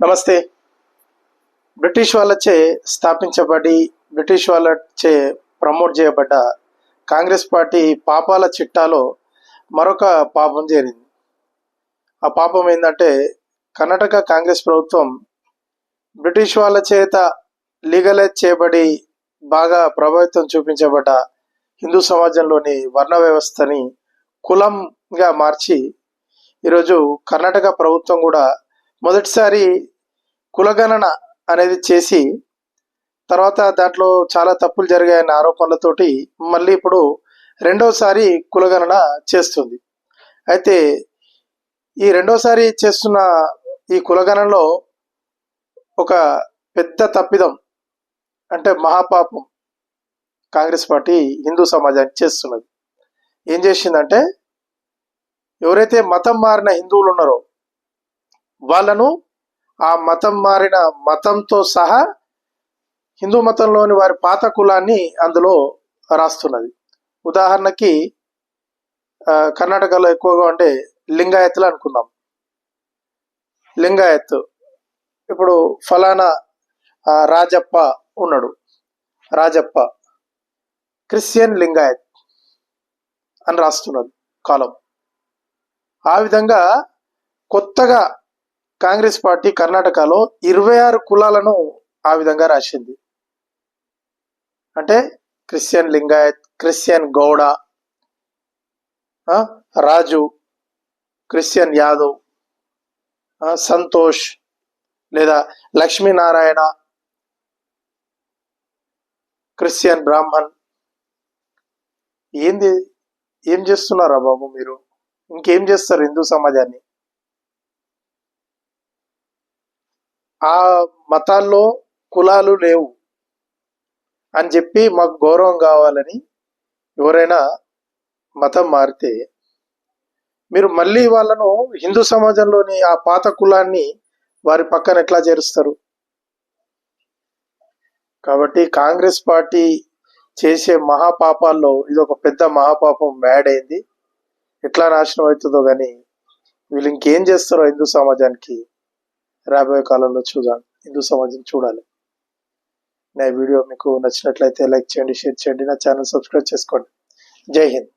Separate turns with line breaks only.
నమస్తే. బ్రిటిష్ వాళ్ళచే స్థాపించబడి బ్రిటిష్ వాళ్ళచే ప్రమోట్ చేయబడ్డ కాంగ్రెస్ పార్టీ పాపాల చిట్టాలో మరొక పాపం చేరింది ఆ పాపం ఏంటంటే కర్ణాటక కాంగ్రెస్ ప్రభుత్వం బ్రిటిష్ వాళ్ళ చేత లీగలైజ్ చేయబడి బాగా ప్రభావితం చూపించబడ్డ హిందూ సమాజంలోని వర్ణ వ్యవస్థని కులంగా మార్చి ఈరోజు కర్ణాటక ప్రభుత్వం కూడా మొదటిసారి కులగణన అనేది చేసి తర్వాత దాంట్లో చాలా తప్పులు జరిగాయన్న ఆరోపణలతోటి మళ్ళీ ఇప్పుడు రెండోసారి కులగణన చేస్తుంది. అయితే ఈ రెండోసారి చేస్తున్న ఈ కులగణనలో ఒక పెద్ద తప్పిదం అంటే మహాపాపం కాంగ్రెస్ పార్టీ హిందూ సమాజానికి చేస్తున్నది. ఏం చేసిందంటే ఎవరైతే మతం మారిన హిందువులు ఉన్నారో వాళ్ళను ఆ మతం మారిన మతంతో సహా హిందూ మతంలోని వారి పాత కులాన్ని అందులో రాస్తున్నది. ఉదాహరణకి కర్ణాటకలో ఎక్కువగా ఉండే లింగాయత్లు అనుకుందాం. లింగాయత్. ఇప్పుడు ఫలానా రాజప్ప ఉన్నాడు. రాజప్ప. క్రిస్టియన్ లింగాయత్ అని రాస్తున్నది కాలం. ఆ విధంగా కొత్తగా కాంగ్రెస్ పార్టీ కర్ణాటకలో ఇరవై ఆరు కులాలను ఆ విధంగా రాసింది. అంటే Christian Lingayat Christian Gowda Raju Christian Yadav Santosh లేదా లక్ష్మీనారాయణ క్రిస్టియన్ బ్రాహ్మణ్. ఏంది ఏం చేస్తున్నారా బాబు మీరు? ఇంకేం చేస్తారు హిందూ సమాజాన్ని? ఆ మతాల్లో కులాలు లేవు అని చెప్పి మాకు గౌరవం కావాలని ఎవరైనా మతం మారితే మీరు మళ్ళీ వాళ్ళను హిందూ సమాజంలోని ఆ పాత కులాన్ని వారి పక్కన ఎట్లా చేరుస్తారు? కాబట్టి కాంగ్రెస్ పార్టీ చేసే మహాపాపాల్లో ఇది ఒక పెద్ద మహాపాపం యాడ్ అయింది. ఎట్లా నాశనం అవుతుందో కానీ వీళ్ళు ఇంకేం చేస్తారో హిందూ సమాజానికి రాబోయే కాలంలో చూడాలి హిందూ సమాజం చూడాలి. నా వీడియో మీకు నచ్చినట్లయితే లైక్ చేయండి షేర్ చేయండి నా ఛానల్ సబ్స్క్రైబ్ చేసుకోండి. జై హింద్.